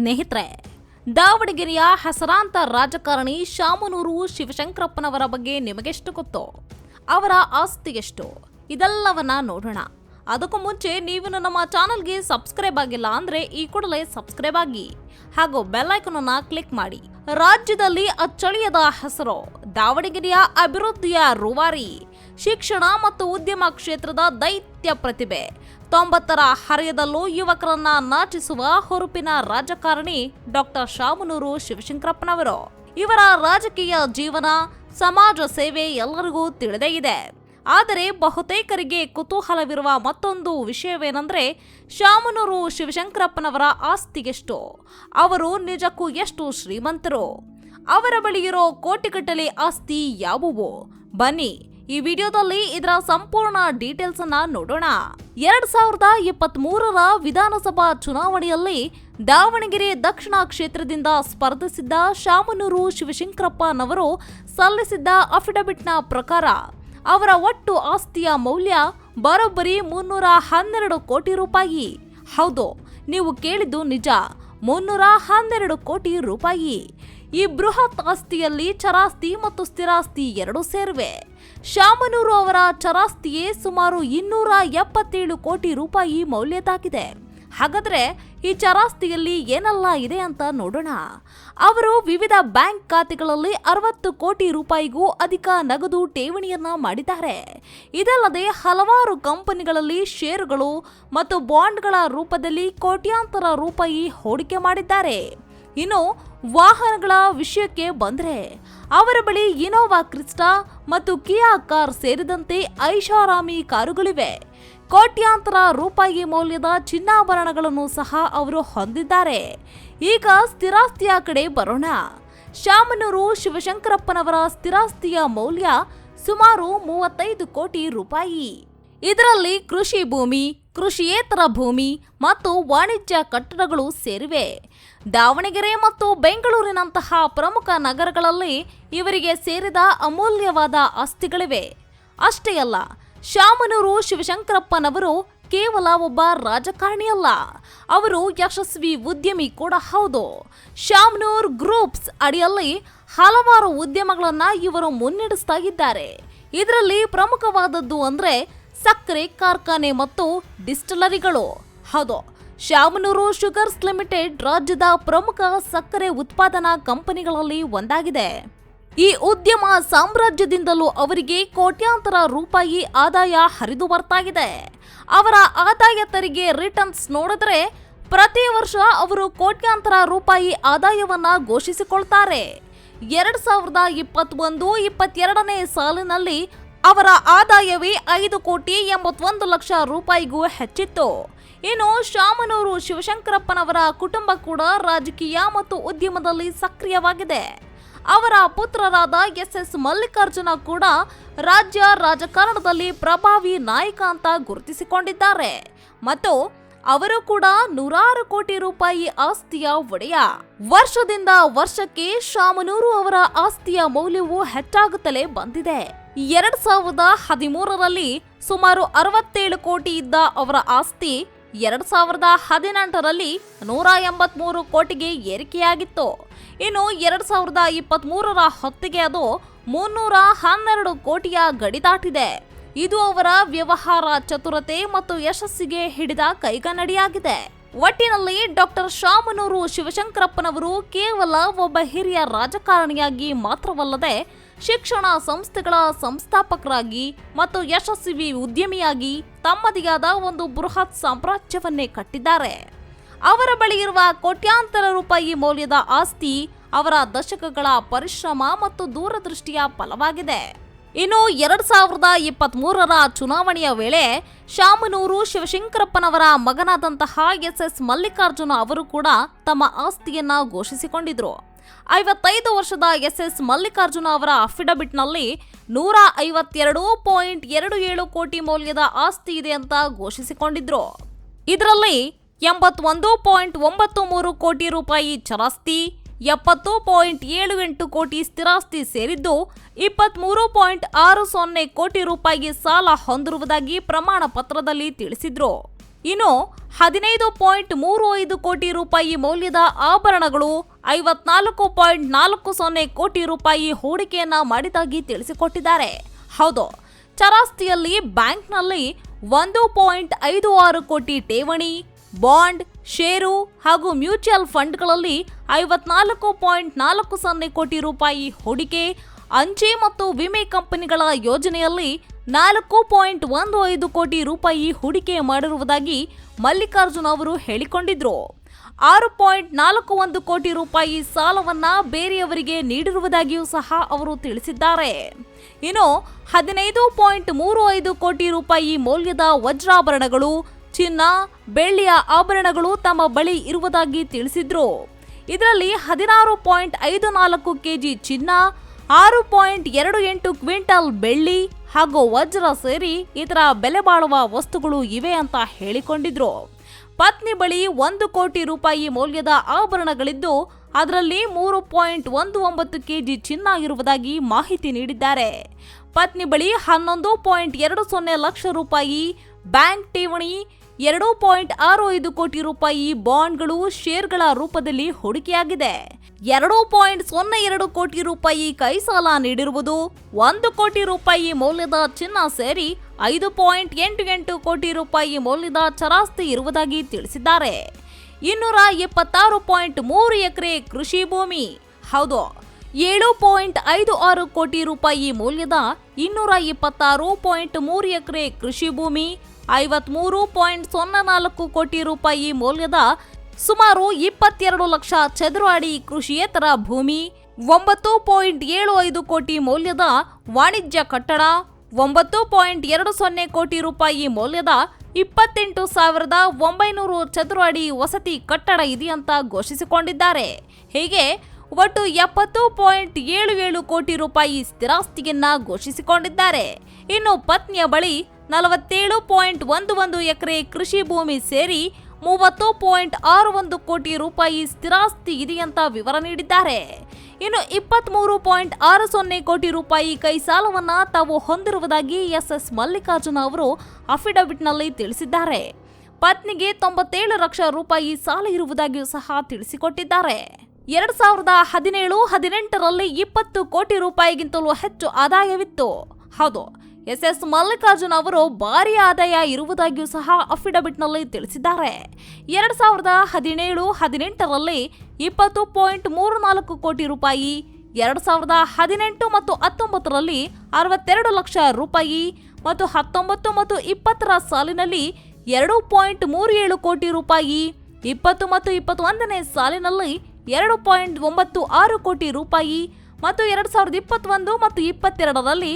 ಸ್ನೇಹಿತರೆ, ದಾವಣಗೆರೆಯ ಹೆಸರಾಂತ ರಾಜಕಾರಣಿ ಶಾಮನೂರು ಶಿವಶಂಕರಪ್ಪನವರ ಬಗ್ಗೆ ನಿಮಗೆಷ್ಟು ಗೊತ್ತು, ಅವರ ಆಸ್ತಿ ಎಷ್ಟು ಇದೆಲ್ಲವನ್ನ ನೋಡೋಣ. ಅದಕ್ಕೂ ಮುಂಚೆ ನೀವು ನಮ್ಮ ಚಾನಲ್ಗೆ ಸಬ್ಸ್ಕ್ರೈಬ್ ಆಗಿಲ್ಲ ಅಂದ್ರೆ ಈ ಕೂಡಲೇ ಸಬ್ಸ್ಕ್ರೈಬ್ ಆಗಿ, ಹಾಗೂ ಬೆಲ್ ಐಕನ್ ಅನ್ನ ಕ್ಲಿಕ್ ಮಾಡಿ. ರಾಜ್ಯದಲ್ಲಿ ಅಚ್ಚಳಿಯದ ಹೆಸರು, ದಾವಣಗೆರೆಯ ಅಭಿವೃದ್ಧಿಯ ರೂವಾರಿ, ಶಿಕ್ಷಣ ಮತ್ತು ಉದ್ಯಮ ಕ್ಷೇತ್ರದ ದೈತ್ಯ ಪ್ರತಿಭೆ ತೊಂಬತ್ತರ ಹರೆಯದಲ್ಲೂ ಯುವಕರನ್ನ ನಾಚಿಸುವ ಹುರುಪಿನ ರಾಜಕಾರಣಿ ಡಾಕ್ಟರ್ ಶಾಮನೂರು ಶಿವಶಂಕರಪ್ಪನವರು. ಇವರ ರಾಜಕೀಯ ಜೀವನ, ಸಮಾಜ ಸೇವೆ ಎಲ್ಲರಿಗೂ ತಿಳಿದೇ ಇದೆ. ಆದರೆ ಬಹುತೇಕರಿಗೆ ಕುತೂಹಲವಿರುವ ಮತ್ತೊಂದು ವಿಷಯವೇನೆಂದರೆ ಶಾಮನೂರು ಶಿವಶಂಕರಪ್ಪನವರ ಆಸ್ತಿಗೆಷ್ಟು ಅವರು ನಿಜಕ್ಕೂ ಎಷ್ಟು ಶ್ರೀಮಂತರು? ಅವರ ಬಳಿ ಕೋಟಿಗಟ್ಟಲೆ ಆಸ್ತಿ ಯಾವುವು? ಬನ್ನಿ ಈ ವಿಡಿಯೋದಲ್ಲಿ ಇದರ ಸಂಪೂರ್ಣ ಡೀಟೇಲ್ಸ್ ಅನ್ನ ನೋಡೋಣ. ಎರಡ್ ಸಾವಿರದ ಇಪ್ಪತ್ತ್ ಮೂರರ ವಿಧಾನಸಭಾ ಚುನಾವಣೆಯಲ್ಲಿ ದಾವಣಗೆರೆ ದಕ್ಷಿಣ ಕ್ಷೇತ್ರದಿಂದ ಸ್ಪರ್ಧಿಸಿದ್ದ ಶಾಮನೂರು ಶಿವಶಂಕರಪ್ಪನವರು ಸಲ್ಲಿಸಿದ್ದ ಅಫಿಡವಿಟ್ನ ಪ್ರಕಾರ ಅವರ ಒಟ್ಟು ಆಸ್ತಿಯ ಮೌಲ್ಯ ಬರೋಬ್ಬರಿ ಮುನ್ನೂರ ಹನ್ನೆರಡು ಕೋಟಿ ರೂಪಾಯಿ. ಹೌದು, ನೀವು ಕೇಳಿದ್ದು ನಿಜ. ಮುನ್ನೂರ ಹನ್ನೆರಡು ಕೋಟಿ ರೂಪಾಯಿ. ಈ ಬೃಹತ್ ಆಸ್ತಿಯಲ್ಲಿ ಚರಾಸ್ತಿ ಮತ್ತು ಸ್ಥಿರಾಸ್ತಿ ಎರಡೂ ಸೇರಿವೆ. ಶಾಮನೂರು ಅವರ ಚರಾಸ್ತಿಯೇ ಸುಮಾರು ಇನ್ನೂರ ಎಪ್ಪತ್ತೇಳು ಕೋಟಿ ರೂಪಾಯಿ ಮೌಲ್ಯದಾಗಿದೆ ಹಾಗಾದ್ರೆ ಈ ಚರಾಸ್ತಿಯಲ್ಲಿ ಏನೆಲ್ಲ ಇದೆ ಅಂತ ನೋಡೋಣ. ಅವರು ವಿವಿಧ ಬ್ಯಾಂಕ್ ಖಾತೆಗಳಲ್ಲಿ ಅರವತ್ತು ಕೋಟಿ ರೂಪಾಯಿಗೂ ಅಧಿಕ ನಗದು ಠೇವಣಿಯನ್ನ ಮಾಡಿದ್ದಾರೆ. ಇದಲ್ಲದೆ ಹಲವಾರು ಕಂಪನಿಗಳಲ್ಲಿ ಷೇರುಗಳು ಮತ್ತು ಬಾಂಡ್ಗಳ ರೂಪದಲ್ಲಿ ಕೋಟ್ಯಾಂತರ ರೂಪಾಯಿ ಹೂಡಿಕೆ ಮಾಡಿದ್ದಾರೆ. ಇನ್ನು ವಾಹನಗಳ ವಿಷಯಕ್ಕೆ ಬಂದರೆ ಅವರ ಬಳಿ ಇನೋವಾ ಕ್ರಿಸ್ಟಾ ಮತ್ತು ಕಿಯಾ ಕಾರ್ ಸೇರಿದಂತೆ ಐಷಾರಾಮಿ ಕಾರುಗಳಿವೆ. ಕೋಟ್ಯಾಂತರ ರೂಪಾಯಿ ಮೌಲ್ಯದ ಚಿನ್ನಾಭರಣಗಳನ್ನು ಸಹ ಅವರು ಹೊಂದಿದ್ದಾರೆ. ಈಗ ಸ್ಥಿರಾಸ್ತಿಯ ಕಡೆ ಬರೋಣ. ಶಾಮನೂರು ಶಿವಶಂಕರಪ್ಪನವರ ಸ್ಥಿರಾಸ್ತಿಯ ಮೌಲ್ಯ ಸುಮಾರು ಮೂವತ್ತೈದು ಕೋಟಿ ರೂಪಾಯಿ. ಇದರಲ್ಲಿ ಕೃಷಿ ಭೂಮಿ ಕೃಷಿಯೇತರ ಭೂಮಿ ಮತ್ತು ವಾಣಿಜ್ಯ ಕಟ್ಟಡಗಳು ಸೇರಿವೆ. ದಾವಣಗೆರೆ ಮತ್ತು ಬೆಂಗಳೂರಿನಂತಹ ಪ್ರಮುಖ ನಗರಗಳಲ್ಲಿ ಇವರಿಗೆ ಸೇರಿದ ಅಮೂಲ್ಯವಾದ ಆಸ್ತಿಗಳಿವೆ. ಅಷ್ಟೇ ಅಲ್ಲ, ಶಾಮನೂರು ಶಿವಶಂಕರಪ್ಪನವರು ಕೇವಲ ಒಬ್ಬ ರಾಜಕಾರಣಿಯಲ್ಲ ಅವರು ಯಶಸ್ವಿ ಉದ್ಯಮಿ ಕೂಡ ಹೌದು. ಶಾಮನೂರ್ ಗ್ರೂಪ್ಸ್ ಅಡಿಯಲ್ಲಿ ಹಲವಾರು ಉದ್ಯಮಗಳನ್ನು ಇವರು ಮುನ್ನಡೆಸ್ತಾ ಇದ್ದಾರೆ. ಇದರಲ್ಲಿ ಪ್ರಮುಖವಾದದ್ದು ಅಂದ್ರೆ ಸಕ್ಕರೆ ಕಾರ್ಖಾನೆ ಮತ್ತು ಡಿಸ್ಟಿಲರಿಗಳು. ಹೌದು, ಶಾಮನೂರು ಶುಗರ್ಸ್ ಲಿಮಿಟೆಡ್ ರಾಜ್ಯದ ಪ್ರಮುಖ ಸಕ್ಕರೆ ಉತ್ಪಾದನಾ ಕಂಪನಿಗಳಲ್ಲಿ ಒಂದಾಗಿದೆ. ಈ ಉದ್ಯಮ ಸಾಮ್ರಾಜ್ಯದಿಂದಲೂ ಅವರಿಗೆ ಕೋಟ್ಯಾಂತರ ರೂಪಾಯಿ ಆದಾಯ ಹರಿದು ಬರ್ತಾಗಿದೆ. ಅವರ ಆದಾಯ ತೆರಿಗೆ ರಿಟರ್ನ್ಸ್ ನೋಡಿದ್ರೆ ಪ್ರತಿ ವರ್ಷ ಅವರು ಕೋಟ್ಯಾಂತರ ರೂಪಾಯಿ ಆದಾಯವನ್ನ ಘೋಷಿಸಿಕೊಳ್ತಾರೆ. ಎರಡ್ ಸಾವಿರದ ಇಪ್ಪತ್ತೊಂದು, ಇಪ್ಪತ್ತೆರಡನೇ ಸಾಲಿನಲ್ಲಿ ಅವರ ಆದಾಯವೇ ಐದು ಕೋಟಿ ಎಂಬತ್ತೊಂದು ಲಕ್ಷ ರೂಪಾಯಿಗೂ ಹೆಚ್ಚಿತ್ತು. ಇನ್ನು ಶಾಮನೂರು ಶಿವಶಂಕರಪ್ಪನವರ ಕುಟುಂಬ ಕೂಡ ರಾಜಕೀಯ ಮತ್ತು ಉದ್ಯಮದಲ್ಲಿ ಸಕ್ರಿಯವಾಗಿದೆ. ಅವರ ಪುತ್ರರಾದ ಎಸ್ ಎಸ್ ಮಲ್ಲಿಕಾರ್ಜುನ ಕೂಡ ರಾಜ್ಯ ರಾಜಕಾರಣದಲ್ಲಿ ಪ್ರಭಾವಿ ನಾಯಕ ಅಂತ ಗುರುತಿಸಿಕೊಂಡಿದ್ದಾರೆ. ಮತ್ತು ಅವರು ಕೂಡ ನೂರಾರು ಕೋಟಿ ರೂಪಾಯಿ ಆಸ್ತಿಯ ಒಡೆಯ. ವರ್ಷದಿಂದ ವರ್ಷಕ್ಕೆ ಶಾಮನೂರು ಅವರ ಆಸ್ತಿಯ ಮೌಲ್ಯವು ಹೆಚ್ಚಾಗುತ್ತಲೇ ಬಂದಿದೆ. ಎರಡ್ ಸಾವಿರದ ಹದಿಮೂರರಲ್ಲಿ ಸುಮಾರು ಅರವತ್ತೇಳು ಕೋಟಿ ಇದ್ದ ಅವರ ಆಸ್ತಿ ಎರಡ್ ಸಾವಿರದ ಹದಿನೆಂಟರಲ್ಲಿ ನೂರ ಎಂಬತ್ಮೂರು ಕೋಟಿಗೆ ಏರಿಕೆಯಾಗಿತ್ತು. ಇನ್ನು ಎರಡ್ ಸಾವಿರದ ಇಪ್ಪತ್ತ್ ಮೂರರ ಹೊತ್ತಿಗೆ ಅದು ಮುನ್ನೂರ ಹನ್ನೆರಡು ಕೋಟಿಯ ಗಡಿ ದಾಟಿದೆ ಇದು ಅವರ ವ್ಯವಹಾರ ಚತುರತೆ ಮತ್ತು ಯಶಸ್ಸಿಗೆ ಹಿಡಿದ ಕೈಗನ್ನಡಿಯಾಗಿದೆ. ಒಟ್ಟಿನಲ್ಲಿ ಡಾಕ್ಟರ್ ಶಾಮನೂರು ಶಿವಶಂಕರಪ್ಪನವರು ಕೇವಲ ಒಬ್ಬ ಹಿರಿಯ ರಾಜಕಾರಣಿಯಾಗಿ ಮಾತ್ರವಲ್ಲದೆ ಶಿಕ್ಷಣ ಸಂಸ್ಥೆಗಳ ಸಂಸ್ಥಾಪಕರಾಗಿ ಮತ್ತು ಯಶಸ್ವಿ ಉದ್ಯಮಿಯಾಗಿ ತಮ್ಮದೇ ಆದ ಒಂದು ಬೃಹತ್ ಸಾಮ್ರಾಜ್ಯವನ್ನೇ ಕಟ್ಟಿದ್ದಾರೆ. ಅವರ ಬಳಿ ಇರುವ ಕೋಟ್ಯಾಂತರ ರೂಪಾಯಿ ಮೌಲ್ಯದ ಆಸ್ತಿ ಅವರ ದಶಕಗಳ ಪರಿಶ್ರಮ ಮತ್ತು ದೂರದೃಷ್ಟಿಯ ಫಲವಾಗಿದೆ. ಇನ್ನು ಎರಡ್ ಸಾವಿರದ ಇಪ್ಪತ್ತ್ ಮೂರರ ಚುನಾವಣೆಯ ವೇಳೆ ಶಾಮನೂರು ಶಿವಶಂಕರಪ್ಪನವರ ಮಗನಾದಂತಹ ಎಸ್ ಎಸ್ ಮಲ್ಲಿಕಾರ್ಜುನ ಅವರು ಕೂಡ ತಮ್ಮ ಆಸ್ತಿಯನ್ನ ಘೋಷಿಸಿಕೊಂಡಿದ್ರು. ಐವತ್ತೈದು ವರ್ಷದ ಎಸ್ ಎಸ್ ಮಲ್ಲಿಕಾರ್ಜುನ ಅವರ ಅಫಿಡವಿಟ್ನಲ್ಲಿ ನೂರ ಐವತ್ತೆರಡು ಪಾಯಿಂಟ್ ಎರಡು ಏಳು ಕೋಟಿ ಮೌಲ್ಯದ ಆಸ್ತಿ ಇದೆ ಅಂತ ಘೋಷಿಸಿಕೊಂಡಿದ್ರು. ಇದರಲ್ಲಿ ಎಂಬತ್ತೊಂದು ಪಾಯಿಂಟ್ ಒಂಬತ್ತು ಮೂರು ಕೋಟಿ ರೂಪಾಯಿ ಚರಾಸ್ತಿ, ಎಪ್ಪತ್ತು ಪಾಯಿಂಟ್ ಏಳು ಎಂಟು ಕೋಟಿ ಸ್ಥಿರಾಸ್ತಿ ಸೇರಿದ್ದು ಇಪ್ಪತ್ತ್ಮೂರು ಪಾಯಿಂಟ್ ಆರು ಸೊನ್ನೆ ಕೋಟಿ ರೂಪಾಯಿಗೆ ಸಾಲ ಹೊಂದಿರುವುದಾಗಿ ಪ್ರಮಾಣ ಪತ್ರದಲ್ಲಿ ತಿಳಿಸಿದ್ರು. ಇನ್ನು ಹದಿನೈದು ಪಾಯಿಂಟ್ ಮೂರು ಐದು ಕೋಟಿ ರೂಪಾಯಿ ಮೌಲ್ಯದ ಆಭರಣಗಳು ಐವತ್ನಾಲ್ಕು ಪಾಯಿಂಟ್ ನಾಲ್ಕು ಸೊನ್ನೆ ಕೋಟಿ ರೂಪಾಯಿ ಹೂಡಿಕೆಯನ್ನ ಮಾಡಿದಾಗಿ ತಿಳಿಸಿಕೊಟ್ಟಿದ್ದಾರೆ. ಹೌದು, ಚರಾಸ್ತಿಯಲ್ಲಿ ಬ್ಯಾಂಕ್ನಲ್ಲಿ ಒಂದು ಪಾಯಿಂಟ್ ಐದು ಆರು ಕೋಟಿ ಠೇವಣಿ, ಬಾಂಡ್, ಷೇರು ಹಾಗೂ ಮ್ಯೂಚುವಲ್ ಫಂಡ್ಗಳಲ್ಲಿ ಐವತ್ನಾಲ್ಕು ಪಾಯಿಂಟ್ ನಾಲ್ಕು ಸೊನ್ನೆ ಕೋಟಿ ರೂಪಾಯಿ ಹೂಡಿಕೆ, ಅಂಚೆ ಮತ್ತು ವಿಮೆ ಕಂಪನಿಗಳ ಯೋಜನೆಯಲ್ಲಿ ನಾಲ್ಕು ಪಾಯಿಂಟ್ ಒಂದು ಐದು ಕೋಟಿ ರೂಪಾಯಿ ಹೂಡಿಕೆ ಮಾಡಿರುವುದಾಗಿ ಮಲ್ಲಿಕಾರ್ಜುನ್ ಅವರು ಹೇಳಿಕೊಂಡಿದ್ರು. ಆರು ಪಾಯಿಂಟ್ ನಾಲ್ಕು ಒಂದು ಕೋಟಿ ರೂಪಾಯಿ ಸಾಲವನ್ನ ಬೇರೆಯವರಿಗೆ ನೀಡಿರುವುದಾಗಿಯೂ ಸಹ ಅವರು ತಿಳಿಸಿದ್ದಾರೆ. ಇನ್ನು ಹದಿನೈದು ಪಾಯಿಂಟ್ ಮೂರು ಐದು ಕೋಟಿ ರೂಪಾಯಿ ಮೌಲ್ಯದ ವಜ್ರಾಭರಣಗಳು, ಚಿನ್ನ, ಬೆಳ್ಳಿಯ ಆಭರಣಗಳು ತಮ್ಮ ಬಳಿ ಇರುವುದಾಗಿ ತಿಳಿಸಿದ್ರು. ಇದರಲ್ಲಿ ಹದಿನಾರು ಪಾಯಿಂಟ್ ಐದು ನಾಲ್ಕು ಕೆಜಿ ಚಿನ್ನ, ಆರು ಪಾಯಿಂಟ್ ಎರಡು ಎಂಟು ಕ್ವಿಂಟಲ್ ಬೆಳ್ಳಿ ಹಾಗೂ ವಜ್ರ ಸೇರಿ ಇತರ ಬೆಲೆ ಬಾಳುವ ವಸ್ತುಗಳು ಇವೆ ಅಂತ ಹೇಳಿಕೊಂಡಿದ್ರು. ಪತ್ನಿ ಬಳಿ ಒಂದು ಕೋಟಿ ರೂಪಾಯಿ ಮೌಲ್ಯದ ಆಭರಣಗಳಿದ್ದು, ಅದರಲ್ಲಿ ಮೂರು ಪಾಯಿಂಟ್ ಒಂದು ಒಂಬತ್ತು ಕೆಜಿ ಚಿನ್ನ ಇರುವುದಾಗಿ ಮಾಹಿತಿ ನೀಡಿದ್ದಾರೆ. ಪತ್ನಿ ಬಳಿ ಹನ್ನೊಂದು ಪಾಯಿಂಟ್ ಎರಡು ಸೊನ್ನೆ ಲಕ್ಷ ರೂಪಾಯಿ ಬ್ಯಾಂಕ್ ಠೇವಣಿ ಎರಡು ಪಾಯಿಂಟ್ ಆರು ಐದು ಕೋಟಿ ರೂಪಾಯಿ ಬಾಂಡ್ಗಳು ಶೇರ್ಗಳ ರೂಪದಲ್ಲಿ ಹೂಡಿಕೆಯಾಗಿದೆ. ಎರಡು ಪಾಯಿಂಟ್ ಸೊನ್ನೆ ಎರಡು ಕೋಟಿ ರೂಪಾಯಿ ಕೈ ಸಾಲ ನೀಡಿರುವುದು ಒಂದು ಕೋಟಿ ರೂಪಾಯಿ ಮೌಲ್ಯದ ಚಿನ್ನ ಸೇರಿ ಐದು ಪಾಯಿಂಟ್ ಎಂಟು ಎಂಟು ಕೋಟಿ ರೂಪಾಯಿ ಮೌಲ್ಯದ ಚರಾಸ್ತಿ ಇರುವುದಾಗಿ ತಿಳಿಸಿದ್ದಾರೆ. ಇನ್ನೂರ ಎಪ್ಪತ್ತಾರು ಪಾಯಿಂಟ್ ಮೂರು ಎಕರೆ ಕೃಷಿ ಭೂಮಿ. ಹೌದು, ಏಳು ಪಾಯಿಂಟ್ ಐದು ಆರು ಕೋಟಿ ರೂಪಾಯಿ ಮೌಲ್ಯದ ಇನ್ನೂರ ಇಪ್ಪತ್ತಾರು ಪಾಯಿಂಟ್ ಮೂರು ಎಕರೆ ಕೃಷಿ ಭೂಮಿ. ಐವತ್ಮೂರು ಪಾಯಿಂಟ್ ಸೊನ್ನೆ ನಾಲ್ಕು ಕೋಟಿ ರೂಪಾಯಿ ಮೌಲ್ಯದ ಸುಮಾರು ಇಪ್ಪತ್ತೆರಡು ಲಕ್ಷ ಚದುರ ಅಡಿ ಕೃಷಿಯೇತರ ಭೂಮಿ, ಒಂಬತ್ತು ಪಾಯಿಂಟ್ ಏಳು ಐದು ಕೋಟಿ ಮೌಲ್ಯದ ವಾಣಿಜ್ಯ ಕಟ್ಟಡ, ಒಂಬತ್ತು ಪಾಯಿಂಟ್ ಎರಡು ಸೊನ್ನೆ ಕೋಟಿ ರೂಪಾಯಿ ಮೌಲ್ಯದ ಇಪ್ಪತ್ತೆಂಟು ಸಾವಿರದ ಒಂಬೈನೂರು ಚದುರ ಅಡಿ ವಸತಿ ಕಟ್ಟಡ ಇದೆಯಂತ ಘೋಷಿಸಿಕೊಂಡಿದ್ದಾರೆ. ಹೀಗೆ ಒಟ್ಟು ಎಪ್ಪತ್ತು ಪಾಯಿಂಟ್ ಏಳು ಏಳು ಕೋಟಿ ರೂಪಾಯಿ ಸ್ಥಿರಾಸ್ತಿಯನ್ನ ಘೋಷಿಸಿಕೊಂಡಿದ್ದಾರೆ. ಇನ್ನು ಪತ್ನಿಯ ಬಳಿ ನಲವತ್ತೇಳು ಪಾಯಿಂಟ್ ಒಂದು ಒಂದು ಎಕರೆ ಕೃಷಿ ಭೂಮಿ ಸೇರಿ ಮೂವತ್ತು ಪಾಯಿಂಟ್ ಆರು ಒಂದು ಕೋಟಿ ರೂಪಾಯಿ ಸ್ಥಿರಾಸ್ತಿ ಇದೆಯಂತ ವಿವರ ನೀಡಿದ್ದಾರೆ. ಇನ್ನು ಇಪ್ಪತ್ಮೂರು ಪಾಯಿಂಟ್ ಆರು ಸೊನ್ನೆ ಕೋಟಿ ರೂಪಾಯಿ ಕೈ ಸಾಲವನ್ನು ತಾವು ಹೊಂದಿರುವುದಾಗಿ ಎಸ್ ಎಸ್ ಮಲ್ಲಿಕಾರ್ಜುನ ಅವರು ಅಫಿಡವಿಟ್ನಲ್ಲಿ ತಿಳಿಸಿದ್ದಾರೆ. ಪತ್ನಿಗೆ ತೊಂಬತ್ತೇಳು ಲಕ್ಷ ರೂಪಾಯಿ ಸಾಲ ಇರುವುದಾಗಿಯೂ ಸಹ ತಿಳಿಸಿಕೊಟ್ಟಿದ್ದಾರೆ. ಎರಡ್ ಸಾವಿರದ ಹದಿನೇಳು ಹದಿನೆಂಟರಲ್ಲಿ ಇಪ್ಪತ್ತು ಕೋಟಿ ರೂಪಾಯಿಗಿಂತಲೂ ಹೆಚ್ಚು ಆದಾಯವಿತ್ತು. ಹೌದು ಎಸ್ ಎಸ್ ಮಲ್ಲಿಕಾರ್ಜುನ್ ಅವರು ಭಾರಿ ಆದಾಯ ಇರುವುದಾಗಿಯೂ ಸಹ ಅಫಿಡವಿಟ್ನಲ್ಲಿ ತಿಳಿಸಿದ್ದಾರೆ. ಎರಡ್ ಸಾವಿರದ ಹದಿನೇಳು ಹದಿನೆಂಟರಲ್ಲಿ ಇಪ್ಪತ್ತು ಪಾಯಿಂಟ್ ಮೂರು ನಾಲ್ಕು ಕೋಟಿ ರೂಪಾಯಿ, ಎರಡ್ ಸಾವಿರದ ಹದಿನೆಂಟು ಮತ್ತು ಹತ್ತೊಂಬತ್ತರಲ್ಲಿ ಅರವತ್ತೆರಡು ಲಕ್ಷ ರೂಪಾಯಿ ಮತ್ತು ಹತ್ತೊಂಬತ್ತು ಮತ್ತು ಇಪ್ಪತ್ತರ ಸಾಲಿನಲ್ಲಿ ಎರಡು ಪಾಯಿಂಟ್ ಮೂರು ಏಳು ಕೋಟಿ ರೂಪಾಯಿ, ಇಪ್ಪತ್ತು ಮತ್ತು ಇಪ್ಪತ್ತೊಂದನೇ ಸಾಲಿನಲ್ಲಿ ಎರಡು ಪಾಯಿಂಟ್ ಒಂಬತ್ತು ಆರು ಕೋಟಿ ರೂಪಾಯಿ ಮತ್ತು ಎರಡು ಸಾವಿರದ ಇಪ್ಪತ್ತೊಂದು ಮತ್ತು ಇಪ್ಪತ್ತೆರಡರಲ್ಲಿ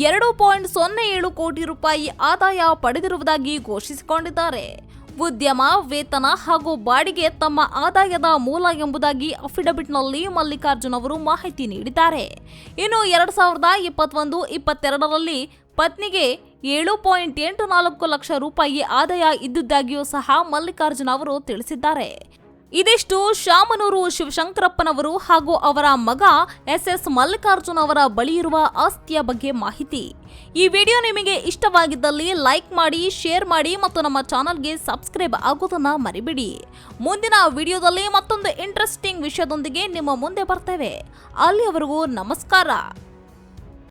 ಎರಡು ಪಾಯಿಂಟ್ ಸೊನ್ನೆ ಏಳು ಕೋಟಿ ರೂಪಾಯಿ ಆದಾಯ ಪಡೆದಿರುವುದಾಗಿ ಘೋಷಿಸಿಕೊಂಡಿದ್ದಾರೆ. ಉದ್ಯಮ, ವೇತನ ಹಾಗೂ ಬಾಡಿಗೆ ತಮ್ಮ ಆದಾಯದ ಮೂಲ ಎಂಬುದಾಗಿ ಅಫಿಡವಿಟ್ನಲ್ಲಿ ಮಲ್ಲಿಕಾರ್ಜುನ್ ಅವರು ಮಾಹಿತಿ ನೀಡಿದ್ದಾರೆ. ಇನ್ನು ಎರಡು ಸಾವಿರದ ಇಪ್ಪತ್ತೊಂದು ಇಪ್ಪತ್ತೆರಡರಲ್ಲಿ ಪತ್ನಿಗೆ ಏಳು ಪಾಯಿಂಟ್ ಎಂಟು ನಾಲ್ಕು ಲಕ್ಷ ರೂಪಾಯಿ ಆದಾಯ ಇದ್ದುದಾಗಿಯೂ ಸಹ ಮಲ್ಲಿಕಾರ್ಜುನ್ ಅವರು ತಿಳಿಸಿದ್ದಾರೆ. ಇದಿಷ್ಟು ಶಾಮನೂರು ಶಿವಶಂಕರಪ್ಪನವರು ಹಾಗೂ ಅವರ ಮಗ ಎಸ್ ಎಸ್ ಮಲ್ಲಿಕಾರ್ಜುನ್ ಅವರ ಬಳಿ ಇರುವ ಆಸ್ತಿಯ ಬಗ್ಗೆ ಮಾಹಿತಿ. ಈ ವಿಡಿಯೋ ನಿಮಗೆ ಇಷ್ಟವಾಗಿದ್ದಲ್ಲಿ ಲೈಕ್ ಮಾಡಿ, ಶೇರ್ ಮಾಡಿ ಮತ್ತು ನಮ್ಮ ಚಾನಲ್ಗೆ ಸಬ್ಸ್ಕ್ರೈಬ್ ಆಗೋದನ್ನ ಮರಿಬಿಡಿ. ಮುಂದಿನ ವಿಡಿಯೋದಲ್ಲಿ ಮತ್ತೊಂದು ಇಂಟ್ರೆಸ್ಟಿಂಗ್ ವಿಷಯದೊಂದಿಗೆ ನಿಮ್ಮ ಮುಂದೆ ಬರ್ತೇವೆ. ಅಲ್ಲಿಯವರೆಗೂ ನಮಸ್ಕಾರ.